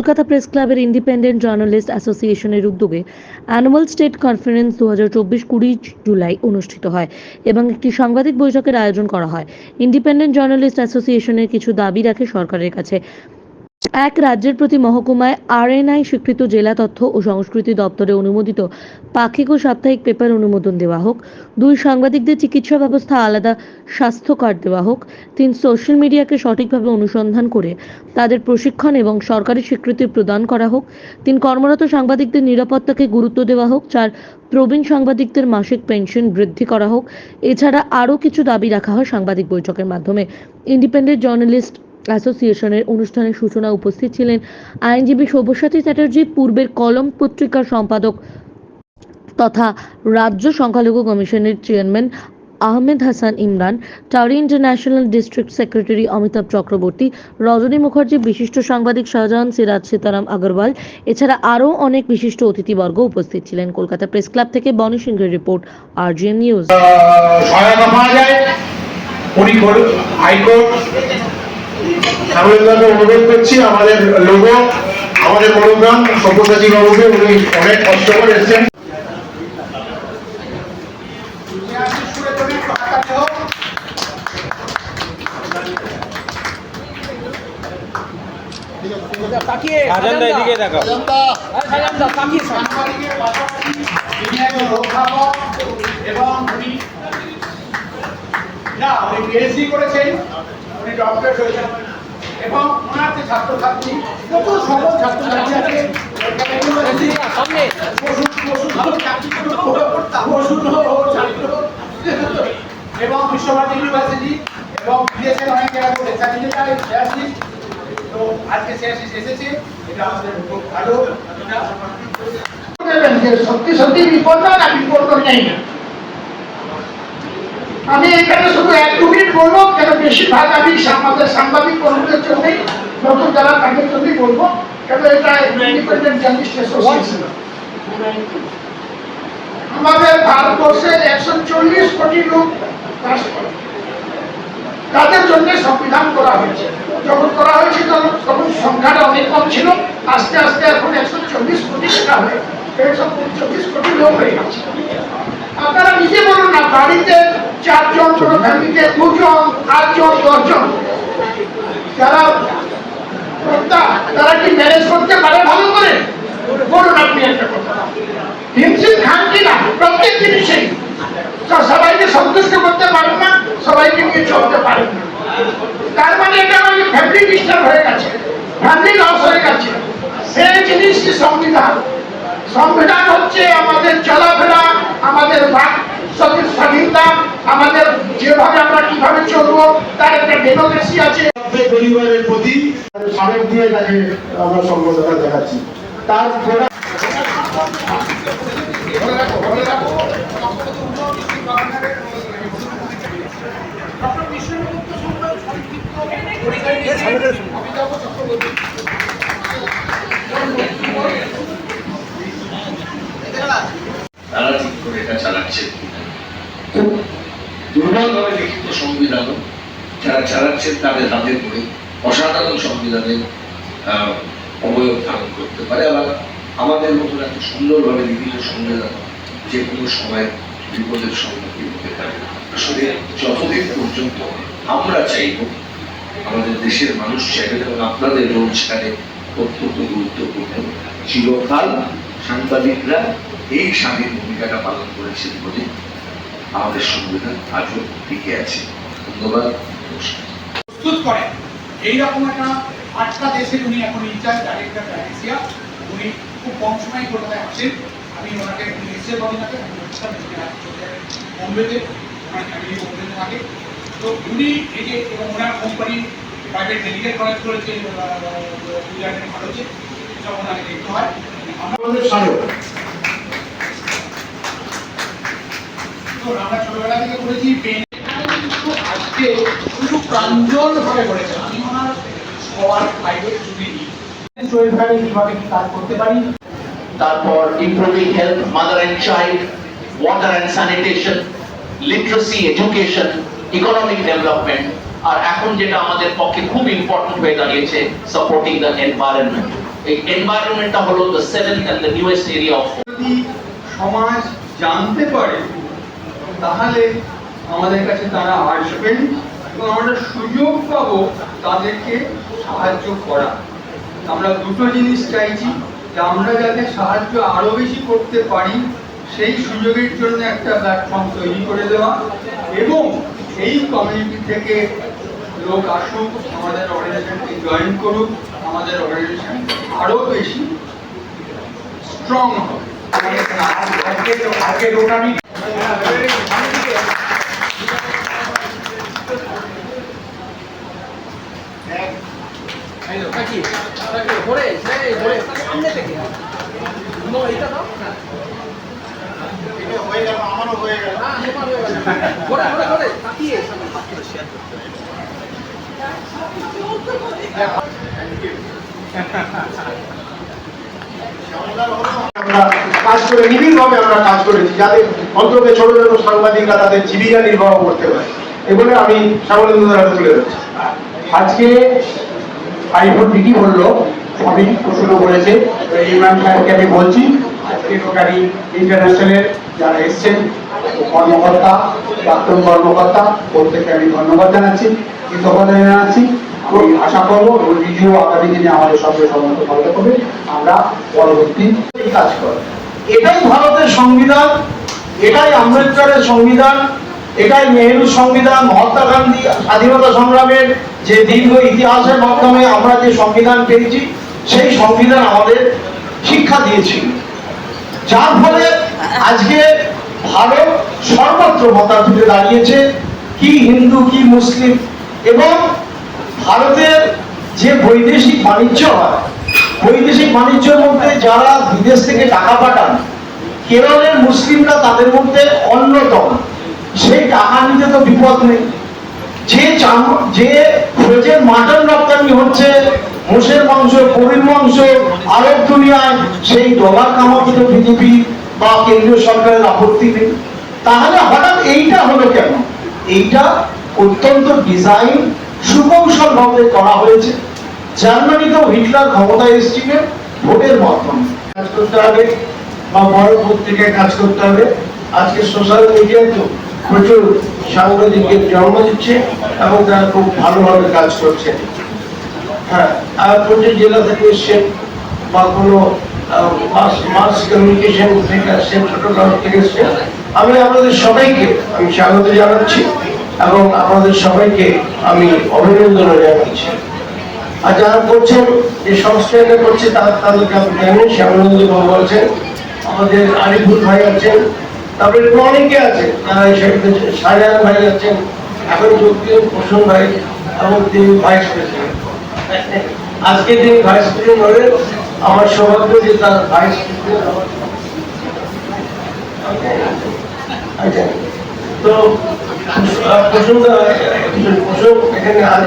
Kolkata press ক্লাবের independent journalist অ্যাসোসিয়েশনের উদ্যোগে অ্যানুয়াল স্টেট কনফারেন্স দু হাজার চব্বিশ কুড়ি জুলাই অনুষ্ঠিত হয় এবং একটি সাংবাদিক বৈঠকের আয়োজন করা হয়। ইন্ডিপেন্ডেন্ট জার্নালিস্ট অ্যাসোসিয়েশনের কিছু দাবি রাখে সরকারের কাছে। এক রাজ্যের প্রতি মহকুমায় আরএনআই স্বীকৃত জেলা তথ্য ও সংস্কৃতি দপ্তরে অনুমোদিত পাক্ষিক ও সাপ্তাহিক পেপার অনুমোদন দেওয়া হোক। দুই সাংবাদিকদের চিকিৎসা ব্যবস্থা আলাদা স্বাস্থ্য কার্ড দেওয়া হোক। তিন সোশ্যাল মিডিয়াকে সঠিকভাবে অনুসন্ধান করে তাদের প্রশিক্ষণ এবং সরকারি স্বীকৃতি প্রদান করা হোক। তিন কর্মরত সাংবাদিকদের নিরাপত্তাকে গুরুত্ব দেওয়া হোক। চার, প্রবীণ সাংবাদিকদের মাসিক পেনশন বৃদ্ধি করা হোক। এছাড়া আরও কিছু দাবি রাখা হয় সাংবাদিক বৈঠকের মাধ্যমে। ইন্ডিপেন্ডেন্ট জার্নালিস্ট অ্যাসোসিয়েশনের অনুষ্ঠানের সূচনা উপস্থিত ছিলেন আইনজীবী সব্যসাচী চ্যাটার্জি, পূর্বের কলম পত্রিকার সম্পাদক তথা রাজ্য সংখ্যালঘু কমিশনের chairman Ahmed Hasan Imran Rotary International district secretary Amitabha Chakraborty, Rajani Mukherjee, বিশিষ্ট সাংবাদিক শাহজাহান, সিরাজ সীতারাম আগরওয়াল, এছাড়া আরও অনেক বিশিষ্ট অতিথিবর্গ উপস্থিত ছিলেন। কলকাতা প্রেস ক্লাব থেকে বনি সিংহের রিপোর্ট, আরজিএন নিউজ। হাইকোর্ট সাময়িকভাবে অনুরোধ করছি আমাদের লোগো আমাদের মনোগ্রাম সব্যসাচী বাবুকে উনি অনেক কষ্ট করে এসেছেন। এদিকে এবং না উনি পিএইচডি করেছেন উনি ডক্টরেট হয়েছেন। এবং ওনার যে ছাত্রছাত্রী প্রচুর সকল ছাত্রছাত্রী আছে। এবং বিশ্বভারতী ইউনিভার্সিটি এবং বিদেশের অনেক জায়গায় রিসার্চ শেয়ারশিপ তো আজকে শেয়ারশিপ এসেছে। এটা আমাদের খুব ভালো। এটা দেবেন যে সত্যি সত্যি বিপন্ন না বিপন্ন নেই আমি এখানে শুধু এক দু মিনিট বলব, কেন বেশিরভাগ আমি আমাদের সাংবাদিক কর্মীদের জন্যই নতুন যারা তাদের জন্যই বলব, কেন এটা ইন্ডিপেন্ডেন্ট জার্নালিস্ট অ্যাসোসিয়েশন আমাদের ভারতবর্ষে একশো চল্লিশ কোটি লোক বাস করে। তাদের জন্য সংবিধান করা হয়েছে। যখন করা হয়েছিল তখন সংখ্যাটা অনেক কম ছিল। আস্তে আস্তে এখন একশো চল্লিশ কোটি টাকা হয়ে একশো চল্লিশ কোটি লোক হয়ে গেছে। আপনারা নিজে বলুন না বাড়িতে চারজন কোনো ফ্যামিলিতে দুজন আটজন দশজন। যারা তারা কি ম্যানেজ করতে পারে? ভালো করে বলুন আপনি একটা কথা। হিমশিম খান কি না? প্রত্যেক জিনিসেই সবাইকে সন্তুষ্ট করতে পারেন না সবাইকে নিয়ে চলতে পারেন না। তার মানে এটা আমাদের ফ্যামিলি ডিস্টার্ব হয়ে গেছে ফ্যামিলি লস হয়ে গেছে। সেই জিনিসটি সংবিধান সংবিধান হচ্ছে আমাদের চলাফেরা আমাদের স্বাধীনতা আমাদের যেভাবে আমরা কীভাবে চলবো তার একটা ডেমোক্রেসি আছে। পরিবারের প্রতি স্মারক দিয়ে তাকে আমরা সম্বোধনা দেখাচ্ছি তার গোড়া চালাচ্ছেন তাদের হাতে করে অসাধারণ সংবিধানের অবয়ব ধারণ করতে পারে। আবার আমাদের মতন এত সুন্দরভাবে লিখিত সংবিধান যে কোনো সময় বিপদের সম্মুখীন হতে পারে আসলে যতদিন পর্যন্ত আমরা চাইব, আমাদের দেশের মানুষ চাইবে এবং আপনাদের সেখানে অত্যন্ত গুরুত্বপূর্ণ চিরকাল সাংবাদিকরা এই স্বাধীন ভূমিকাটা পালন করেছেন বলে আমাদের সংবিধান আজও টিকে আছে। ধন্যবাদ, নমস্কার। প্রস্তুত করেন। এইরকম একটা আটটা দেশের উনি এখন ইনচার্জ ডাইরেক্টর ডাইরেক্সিয়া উনি খুব কম সময় কলকাতায় আসেন। আমি ওনাকে উনি এসে বলেনাকে আমি বোম্বেতে, ওনার থাকে। তো উনি এই যে ওনার কোম্পানি প্রাইভেট ডেলিগেট কলেজ করেছে ভারতে সব ওনাকে দেখতে হয়। আমাদের তো আমরা ছোটবেলা থেকে করেছি পেন আজকে প্রাঞ্জল ভাবে করেছে আমি ওনার সবার শরীরভাবে কীভাবে কি কাজ করতে পারি? তারপর improving health mother and child water and sanitation literacy education economic development আর এখন যেটা আমাদের পক্ষে খুব ইম্পর্টেন্ট হয়ে দাঁড়িয়েছে সাপোর্টিং দ্য এনভায়রনমেন্ট এই এনভায়রনমেন্টটা হলো the seventh and the newest area of সমাজ জানতে পারে তাহলে আমাদের কাছে তারা আসবেন। এবং আমরা সুযোগ পাবো তাদেরকে সাহায্য করা আমরা দুটো জিনিস চাইছি যে আমরা যাতে সাহায্য আরও বেশি করতে পারি সেই সুযোগের জন্য একটা প্ল্যাটফর্ম তৈরি করে দেওয়া এবং এই কমিউনিটি থেকে লোক আসুক আমাদের অর্গানাইজেশনকে জয়েন করুক আমাদের অর্গানাইজেশন আরও বেশি স্ট্রং হবে ঘোরে, সেই, ঘোরে, সামনে থেকে। নো, এইটা দাও, হ্যাঁ। হয়ে গেল আমারও হয়ে গেল হ্যাঁ, তোমার হয়ে গেছে। ঘোরে, ঘোরে, ঘোরে, তাকিয়ে, আমরা কাজ করে নিবিড়ভাবে আমরা কাজ করেছি যাতে অন্তত ছোট ছোট সাংবাদিকরা তাদের জীবিকা নির্বাহ করতে পারে এগুলো আমি দ্বারা তুলে ধরছি আজকে আইফোন ঠিকই বলল আমি প্রশ্ন করেছে। ইমরান সাহেবকে আমি বলছি, আজকে রোটারি ইন্টারন্যাশনালের যারা এসছেন, কর্মকর্তা, প্রাক্তন কর্মকর্তা, প্রত্যেককে আমি ধন্যবাদ জানাচ্ছি, কৃতজ্ঞতা জানাচ্ছি। আমি আশা করব রোজিও আগামী দিনে আমাদের সঙ্গে সমন্ত ভালো হবে। আমরা পরবর্তী কাজ করব। এটাই ভারতের সংবিধান, এটাই আম্বেদকরের সংবিধান, এটাই নেহেরুর সংবিধান, মহাত্মা গান্ধী স্বাধীনতা সংগ্রামের যে দীর্ঘ ইতিহাসের মাধ্যমে আমরা যে সংবিধান পেয়েছি, সেই সংবিধান আমাদের শিক্ষা দিয়েছিল যার ফলে আজকে ভারত সর্বত্র মাথা তুলে দাঁড়িয়েছে, কি হিন্দু, কি মুসলিম, এবং ভারতের যে বৈদেশিক বাণিজ্য হয়, বৈদেশিক বাণিজ্যের মধ্যে যারা বিদেশ থেকে টাকা পাঠান, কেরলের মুসলিমরা তাদের মধ্যে অন্যতম। সেই টাকা নিতে তো বিপদ নেই। যে চাম- যে ফ্রোজেন মাটন রপ্তানি হচ্ছে, মোষের মাংস গরুর মাংস, আরব দুনিয়ায় সেই ডলার কামাতে তো বিজেপি বা কেন্দ্রীয় সরকারের আপত্তি নেই। তাহলে হঠাৎ এইটা হলো কেন? এইটা অত্যন্ত ডিজাইন সুকৌশল ভাবে করা হয়েছে। জার্মানিতেও হিটলার ক্ষমতায় এসেছিলেন ভোটের মাধ্যমে। কাজ করতে হবে বা বড় পত্রিকায় কাজ করতে হবে। আজকে সোশ্যাল মিডিয়ায় তো প্রচুর সাংবাদিকের জন্ম দিচ্ছে এবং তারা খুব ভালোভাবে কাজ করছে। হ্যাঁ আর প্রচুর জেলা থেকে এসছেন বা কোনো মাস কমিউনিকেশন থেকে আসছেন ছোটখাটো থেকে এসছেন আমি আপনাদের সবাইকে, আমি স্বাগত জানাচ্ছি এবং আপনাদের সবাইকে আমি অভিনন্দন জানাচ্ছি। আর যারা করছেন, যে সংস্থাটা করছে, তারা তাদেরকে আপনি জানেন শ্যামানন্দ বাবু আছেন আমাদের আলিপুর ভাই আছেন তারপরে অনেকে আছে শাহজাহান ভাই আছেন এখন যোগ দিলেন প্রসন্ন ভাই এবং তিনি ভাইস প্রেসিডেন্ট আজকে তিনি ভাইস প্রেসিডেন্ট আমার সৌভাগ্য যে তার ভাইস প্রেসিডেন্ট আচ্ছা। তো আহ, প্রসন্ন প্রসন্ন এখানে আজ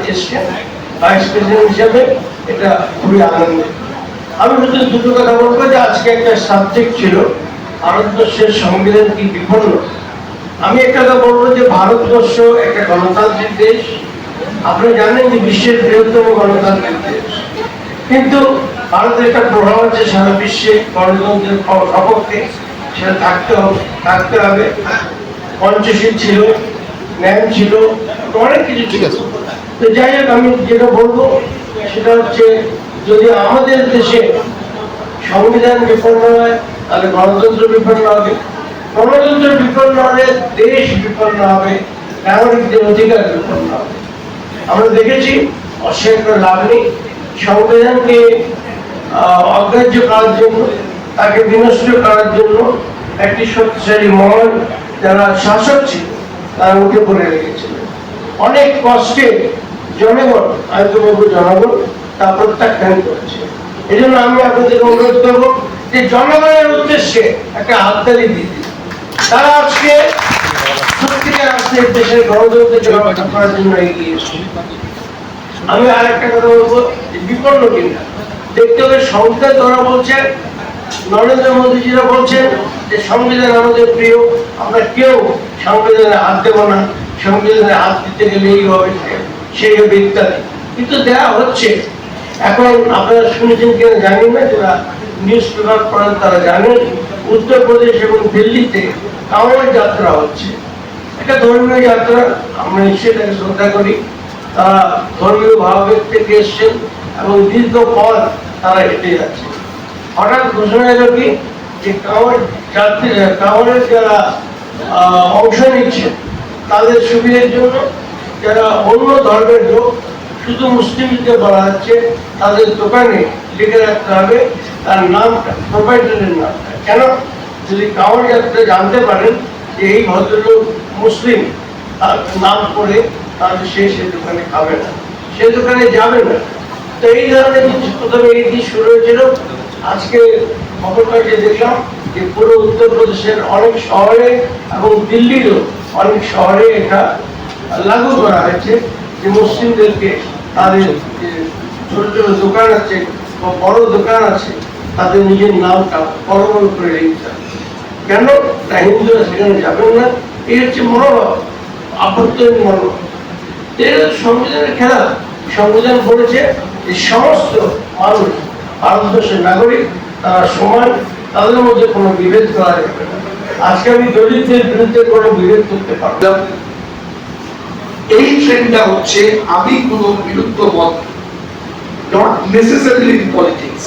ভাইস প্রেসিডেন্ট হিসাবে। এটা খুবই আনন্দের। আমি শুধু দুটো কথা বলব যে আজকে একটা সাবজেক্ট ছিল ভারতবর্ষের সংবিধান কি বিপন্ন আমি একটা কথা বলব যে ভারতবর্ষ একটা গণতান্ত্রিক দেশ। আপনি জানেন যে বিশ্বের বৃহত্তম গণতান্ত্রিক দেশ। কিন্তু ভারতের একটা প্রভাব আছে সারা বিশ্বে গণতন্ত্রের সপক্ষে সেটা থাকতে হবে থাকতে হবে। পঞ্চশীল ছিল ন্যায় ছিল অনেক কিছু ছিল। তো যাই হোক আমি যেটা বলব সেটা হচ্ছে যদি আমাদের দেশে সংবিধান বিপন্ন হয় তাহলে গণতন্ত্র বিপন্ন হবে। গণতন্ত্র বিপন্ন হলে দেশ বিপন্ন হবে, নাগরিকদের অধিকার বিপন্ন হবে। আমরা দেখেছি অস্বীকার করে লাভ নেই সংবিধানকে অগ্রাহ্য করার জন্য, তাকে বিনষ্ট করার জন্য একটি শক্তিশালী মহল যারা শাসক ছিল, তারা উঠে পড়ে লেগেছিল অনেক কষ্টে জনগণ আমি জনগণ তা প্রত্যাখ্যান করেছে। এই জন্য আমি আপনাদের অনুরোধ করব যে জনগণের উদ্দেশ্যে একটা হাততালি দিতে তারা আজকে সত্যিকার আজকে দেশের গণতন্ত্রকে রক্ষা করার জন্য এগিয়ে আমি আর একটা কথা বলব বিপন্ন কিনা দেখতে হবে সংবিধান ওরা বলছেন নরেন্দ্র মোদীজিরা বলছেন যে সংবিধান আমাদের প্রিয়, আমরা কেউ সংবিধানে হাত দেবো না সংবিধানে হাত দিতে গেলে এই হবে সেই হবে ইত্যাদি। কিন্তু দেওয়া হচ্ছে, এখন আপনারা শুনেছেন কিনা জানি না যারা নিউজ পড়েন তারা জানেন উত্তরপ্রদেশ এবং দিল্লিতে কাওয়ার যাত্রা হচ্ছে। একটা ধর্মীয় যাত্রা, আমরা সেটাকে শ্রদ্ধা করি। তারা ধর্মীয় ভাবের থেকে এসছেন এবং দীর্ঘ পথ তারা হেঁটে যাচ্ছে। হঠাৎ ঘোষণা এলো কি? যে কাওয়ার যাত্রী কাওয়ারের যারা অংশ নিচ্ছে, তাদের সুবিধার জন্য যারা অন্য ধর্মের লোক, শুধু মুসলিমদের বলা হচ্ছে, তাদের দোকানে লিখে রাখতে হবে তার নামটা প্রোপাইটারের নামটা কেন? যদি যাত্রা জানতে পারেন যে এই ভদ্রলোক মুসলিম। তার নাম করে তাহলে সে সে দোকানে খাবে না। সে দোকানে যাবে না। তো এই ধরনের জিনিস প্রথমে এই শুরু হয়েছিল। আজকে খবরটাকে দেখলাম যে পুরো উত্তরপ্রদেশের অনেক শহরে এবং দিল্লিরও অনেক শহরে এটা লাগু করা হয়েছে যে মুসলিমদেরকে তাদের যে ছোট ছোট দোকান আছে বা বড় দোকান আছে তাদের নিজের নামটা বড় করে লিখতে কেন? না হিন্দুরা সেখানে যাবেন না। এই হচ্ছে মনোভাব আপত্তির মনোভাব। এর সংবিধানের খেলা। সংবিধান বলেছে যে সমস্ত মানুষ, ভারতবর্ষের নাগরিক, তারা সমান, তাদের মধ্যে কোনো বিভেদ করা যাবে আজকে আমি দলিতদের বিরুদ্ধে কোনো বিভেদ করতে পারব না। এই ট্রেন্ডটা হচ্ছে, আমি কোনো বিরুদ্ধ মত not necessarily in politics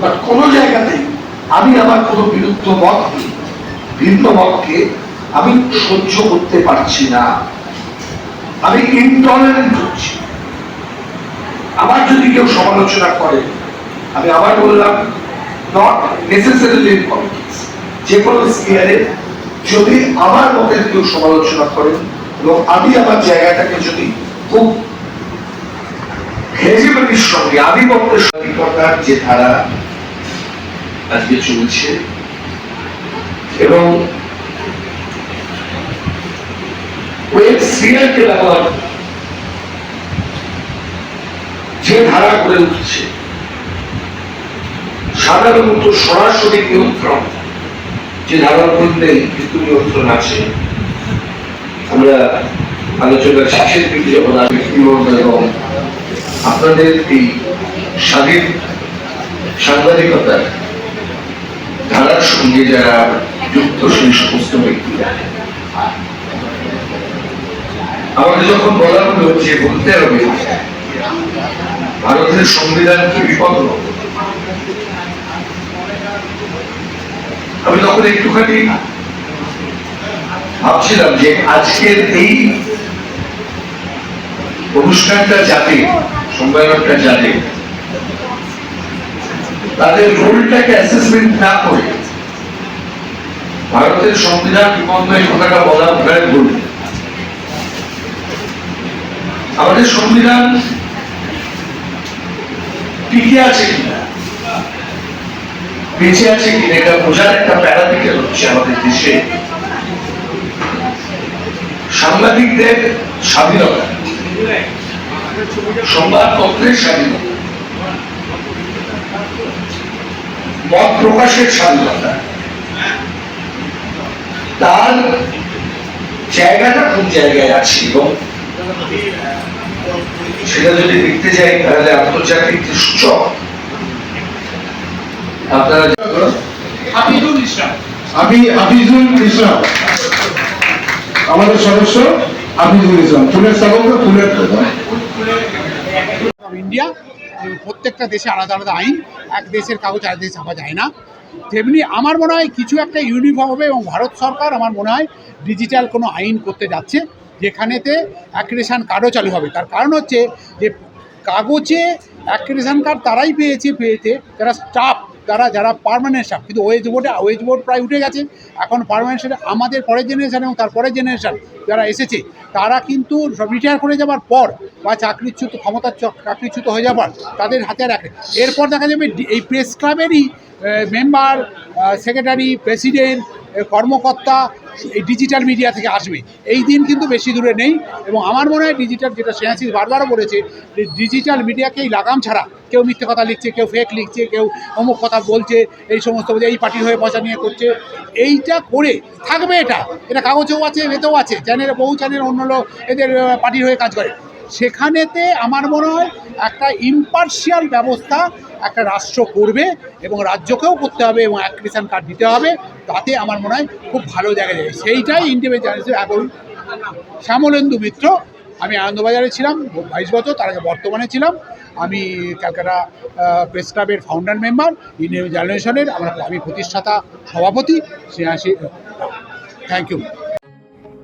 but কোন জায়গাতে আমি আমার কোনো বিরুদ্ধ মত, ভিন্ন মতকে আমি সহ্য করতে পারছি না। আমি ইনটলারেন্ট হচ্ছি। আমার যদি কেউ সমালোচনা করে, আমি আবার বললাম নট নেসেসারিলি ইন পলিটিক্স যে কোনো স্পিয়ারে যদি আমার মতের কেউ সমালোচনা করেন এবং আমি আমার জায়গাটাকে যদি খুব হেজিমনির সঙ্গে, আধিপত্যের স্বাধীনতার যে ধারা আজকে চলছে। এবং ওয়েব সিরিয়ালকে ব্যবহার যে ধারা করে উঠছে, সাধারণত সরাসরি নিয়ন্ত্রণ, যে ধারার মধ্যে কিন্তু নিয়ন্ত্রণ আছে। আমরা আলোচনার শেষের দিকে যখন ব্যক্তিবর্গ এবং আপনাদের এই স্বাধীন সাংবাদিকতার ধারার সঙ্গে যারা যুক্ত সেই সমস্ত ব্যক্তিরা আমাকে যখন বলা হলো যে বলতে হবে, ভারতের সংবিধান কি বিপদ? আমি তখন একটুখানি ভাবছিলাম যে আজকের এই অনুষ্ঠানটা যাতে সম্মেলনটা যাতে তাদের রোলটাকে অ্যাসেসমেন্ট না করে ভারতের সংবিধান বিপন্ন এই কথাটা বলা ভয় ভুল। আমাদের সংবিধান টিকে আছে কিনা? বেঁচে আছে কিনা? এটা বোঝার একটা প্যারামিটার হচ্ছে আমাদের দেশে। সাংবাদিকদের স্বাধীনতা, সংবাদপত্রের স্বাধীনতা। মত প্রকাশের স্বাধীনতা তার জায়গাটা কোন জায়গায় আছে এবং সেটা যদি দেখতে যাই তাহলে আন্তর্জাতিক যে সূচক আপনারা হাফিজুল ইসলাম আমি হাফিজুল ইসলাম আমাদের সদস্য হাফিজুল ইসলাম ফুলের স্থাপত্য ফুলের ইন্ডিয়া প্রত্যেকটা দেশে আলাদা আলাদা আইন এক দেশের কাগজ আর দেশে ছাপা যায় না। তেমনি আমার মনে হয় কিছু একটা ইউনিফর্ম হবে এবং ভারত সরকার আমার মনে হয় ডিজিটাল কোনো আইন করতে যাচ্ছে, যেখানেতে অ্যাক্রেশন কার্ডও চালু হবে। তার কারণ হচ্ছে যে কাগজে অ্যাক্রেশন কার্ড তারাই পেয়েছে পেয়েছে যারা স্টাফ যারা যারা পারমানেন্ট স্টাফ কিন্তু ওয়েজ বোর্ডে ওয়েজ বোর্ড প্রায় উঠে গেছে। এখন পারমানেন্ট স্টাফ আমাদের পরের জেনারেশান এবং তার পরের জেনারেশান যারা এসেছে, তারা কিন্তু রিটায়ার করে যাবার পর বা চাকরিচ্যুত ক্ষমতার চাকরিচ্যুত হয়ে যাবার তাদের হাতে রাখে। এরপর দেখা যাবে এই প্রেস ক্লাবেরই মেম্বার সেক্রেটারি প্রেসিডেন্ট কর্মকর্তা এই ডিজিটাল মিডিয়া থেকে আসবে। এই দিন কিন্তু বেশি দূরে নেই এবং আমার মনে হয় ডিজিটাল যেটা স্নেহাশিস বারবারও বলেছে ডিজিটাল মিডিয়াকেই লাগাম ছাড়া কেউ মিথ্যে কথা লিখছে, কেউ ফেক লিখছে, কেউ অমুক কথা বলছে, এই সমস্ত এই পার্টির হয়ে পয়সা নিয়ে করছে। এইটা করে থাকবে এটা। এটা কাগজেও আছে, এতেও আছে চ্যানেলে বহু চ্যানেল অন্য লোক এদের পার্টির হয়ে কাজ করে। সেখানেতে আমার মনে হয় একটা ইম্পার্শিয়াল ব্যবস্থা একটা রাষ্ট্র করবে এবং রাজ্যকেও করতে হবে এবং অ্যাক্রিশন কার্ড দিতে হবে, তাতে আমার মনে হয় খুব ভালো জায়গা যাবে। সেইটাই ইন্ডিভিজুয়াল এখন শ্যামলেন্দু মিত্র। আমি আনন্দবাজারে ছিলাম, বাইশ বছর, তার আগে বর্তমানে ছিলাম। আমি ক্যালকাটা প্রেস ক্লাবের ফাউন্ডার মেম্বার ইন্ডিয়ান জেনারেশনের আমরা আমি প্রতিষ্ঠাতা, সভাপতি থ্যাংক ইউ